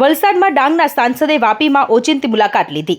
વલસાડમાં ડાંગના સાંસદે વાપીમાં ઓચિંતી મુલાકાત લીધી.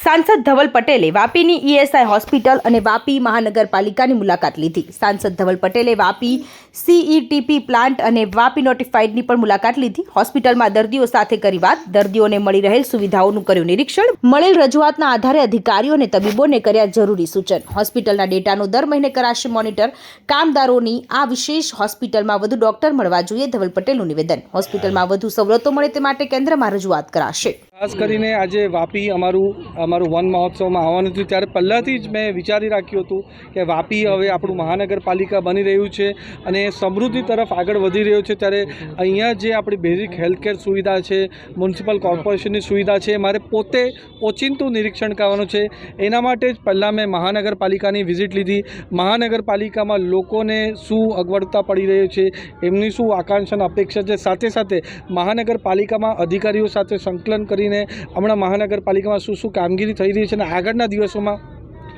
સાંસદ ધવલ પટેલે વાપીની ઈએસઆઈ હોસ્પિટલ અને વાપી મહાનગરપાલિકાની મુલાકાત લીધી. સાંસદ ધવલ પટેલે વાપી સીઈટીપી પ્લાન્ટ અને વાપી નોટિફાઈડની પણ મુલાકાત લીધી. હોસ્પિટલમાં દર્દીઓ સાથે કરી વાત. દર્દીઓને મળી રહેલ સુવિધાઓનું કર્યું નિરીક્ષણ. મળેલ રજૂઆતના આધારે અધિકારીઓ અને તબીબોને કર્યા જરૂરી સૂચન. હોસ્પિટલના ડેટાનો દર મહિને કરાશે મોનિટર. કામદારોની આ વિશેષ હોસ્પિટલમાં વધુ ડોક્ટર મળવા જોઈએ ધવલ પટેલનું નિવેદન. હોસ્પિટલમાં વધુ સવલતો મળે તે માટે કેન્દ્રમાં રજૂઆત કરાશે. ખાસ કરીને આજે વાપી અમારું અમારું વન મહોત્સવમાં આવવાનું હતું ત્યારે પહેલાંથી જ મેં વિચારી રાખ્યું હતું કે વાપી હવે આપણું મહાનગરપાલિકા બની રહ્યું છે અને સમૃદ્ધિ તરફ આગળ વધી રહ્યું છે. ત્યારે અહીંયા જે આપણી બેઝિક હેલ્થકેર સુવિધા છે મ્યુનિસિપલ કોર્પોરેશનની સુવિધા છે, મારે પોતે ઓચિંતું નિરીક્ષણ કરવાનું છે. એના માટે જ પહેલાં મેં મહાનગરપાલિકાની વિઝિટ લીધી. મહાનગરપાલિકામાં લોકોને શું અગવડતા પડી રહી છે, એમની શું આકાંક્ષા અપેક્ષા છે? સાથે સાથે મહાનગરપાલિકામાં અધિકારીઓ સાથે સંકલન કરીને હમણાં મહાનગરપાલિકામાં શું શું કામગીરી થઈ રહી છે અને આગળના દિવસોમાં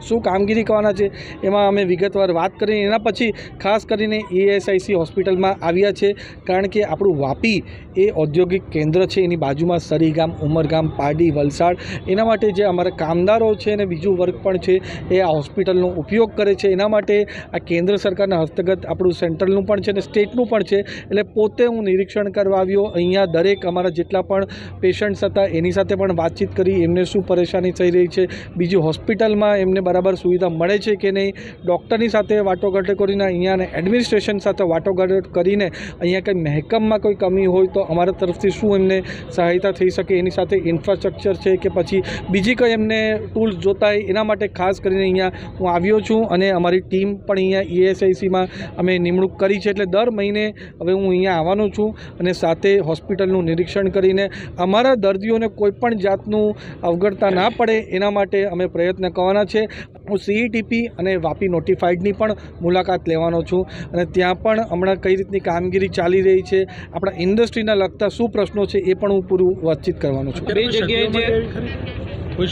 શું કામગીરી કરવાના છે, એમાં અમે વિગતવાર વાત કરી. એના પછી ખાસ કરીને ઈએસઆઈસી હોસ્પિટલમાં આવ્યા છે, કારણ કે આપણું વાપી એ ઔદ્યોગિક કેન્દ્ર છે. એની બાજુમાં સરીગામ, ઉમરગામ, પારડી, વલસાડ, એના માટે જે અમારા કામદારો છે અને બીજું વર્ગ પણ છે, એ આ હોસ્પિટલનો ઉપયોગ કરે છે. એના માટે આ કેન્દ્ર સરકારના હસ્તગત આપણું સેન્ટ્રલનું પણ છે અને સ્ટેટનું પણ છે. એટલે પોતે હું નિરીક્ષણ કરવા આવ્યો. અહીંયા દરેક અમારા જેટલા પણ પેશન્ટ્સ હતા, એની સાથે પણ વાતચીત કરી. એમને શું પરેશાની થઈ રહી છે? બીજી હોસ્પિટલમાં એમને બરાબર સુવિધા મળે છે કે નહીં? ડૉક્ટરની સાથે વાટોઘાટો કરીને અહીંયાને એડમિનિસ્ટ્રેશન સાથે વાટોઘાટ કરીને અહીંયા કંઈ મહેકમમાં કોઈ કમી હોય તો અમારા તરફથી શું એમને સહાયતા થઈ શકે? એની સાથે ઇન્ફ્રાસ્ટ્રક્ચર છે કે પછી બીજી કંઈ એમને ટૂલ્સ જોતા હોય એના માટે ખાસ કરીને અહીંયા હું આવ્યો છું અને અમારી ટીમ પણ અહીંયા ઈએસઆઈસીમાં અમે નિમણૂક કરી છે એટલે દર મહિને હવે હું અહીંયા આવવાનો છું અને સાથે હોસ્પિટલનું નિરીક્ષણ કરીને અમારા દર્દીઓને કોઈપણ જાતનું અવગડતા ના પડે એના માટે અમે પ્રયત્ન કરવાના છે. હું સીઈટીપી અને વાપી નોટિફાઈડની પણ મુલાકાત લેવાનો છું. અને ત્યાં પણ હમણાં કઈ રીતની કામગીરી ચાલી રહી છે, આપણા ઇન્ડસ્ટ્રીના લગતા શું પ્રશ્નો છે એ પણ હું પૂરું વાતચીત કરવાનો છું. બે જગ્યાએ જે કોઈ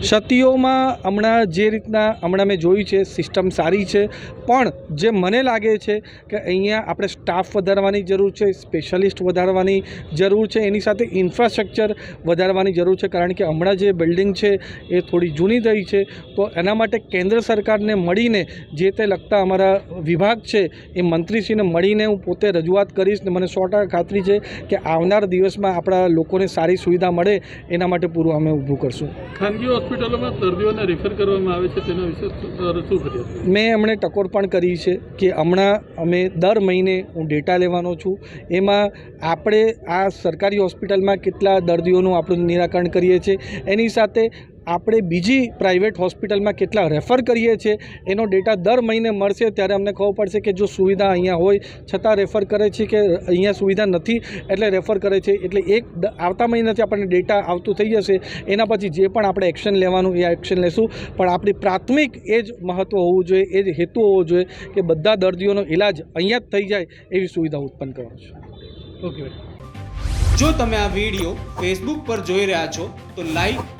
ક્ષતિઓમાં હમણાં જે રીતના હમણાં મેં જોયું છે, સિસ્ટમ સારી છે, પણ જે મને લાગે છે કે અહીંયા આપણે સ્ટાફ વધારવાની જરૂર છે, સ્પેશિયાલિસ્ટ વધારવાની જરૂર છે, એની સાથે ઇન્ફ્રાસ્ટ્રક્ચર વધારવાની જરૂર છે, કારણ કે હમણાં જે બિલ્ડિંગ છે એ થોડી જૂની થઈ છે, તો એના માટે કેન્દ્ર સરકારને મળીને જે તે લગતા અમારા વિભાગ છે, એ મંત્રીશ્રીને મળીને હું પોતે રજૂઆત કરીશ ને મને સો ખાતરી છે કે આવનાર દિવસમાં આપણા લોકોને સારી સુવિધા મળે, એના માટે પૂરું અમે ઊભું કરશું ખાનગી હોસ્પિટલોમાં દર્દીઓને રેફર કરવામાં આવે છે તેના વિશે શું શું ફરિયાદ? મેં એમણે ટકોર પણ કરી છે કે હમણાં અમે દર મહિને હું ડેટા લેવાનો છું. એમાં આપણે આ સરકારી હોસ્પિટલમાં કેટલા દર્દીઓનું આપણું નિરાકરણ કરીએ છીએ. એની સાથે આપણે બીજી પ્રાઇવેટ હોસ્પિટલમાં કેટલા રેફર કરીએ છીએ, એનો ડેટા દર મહિને મળશે, ત્યારે અમને ખબર પડશે કે જો સુવિધા અહીંયા હોય, છતાં રેફર કરે છે કે અહીંયા સુવિધા નથી, એટલે રેફર કરે છે. એટલે એક આવતા મહિનાથી આપણને ડેટા આવતું થઈ જશે. એના પછી જે પણ આપણે એક્શન લેવાનું, એ એક્શન લેશું. પણ આપણી પ્રાથમિક એ જ મહત્ત્વ હોવું જોઈએ, એ જ હેતુ હોવો જોઈએ કે બધા દર્દીઓનો ઇલાજ અહીંયા જ થઈ જાય એવી સુવિધા ઉત્પન્ન કરવાનો છે. ઓકે જો તમે આ વીડિયો ફેસબુક પર જોઈ રહ્યા છો, તો લાઈક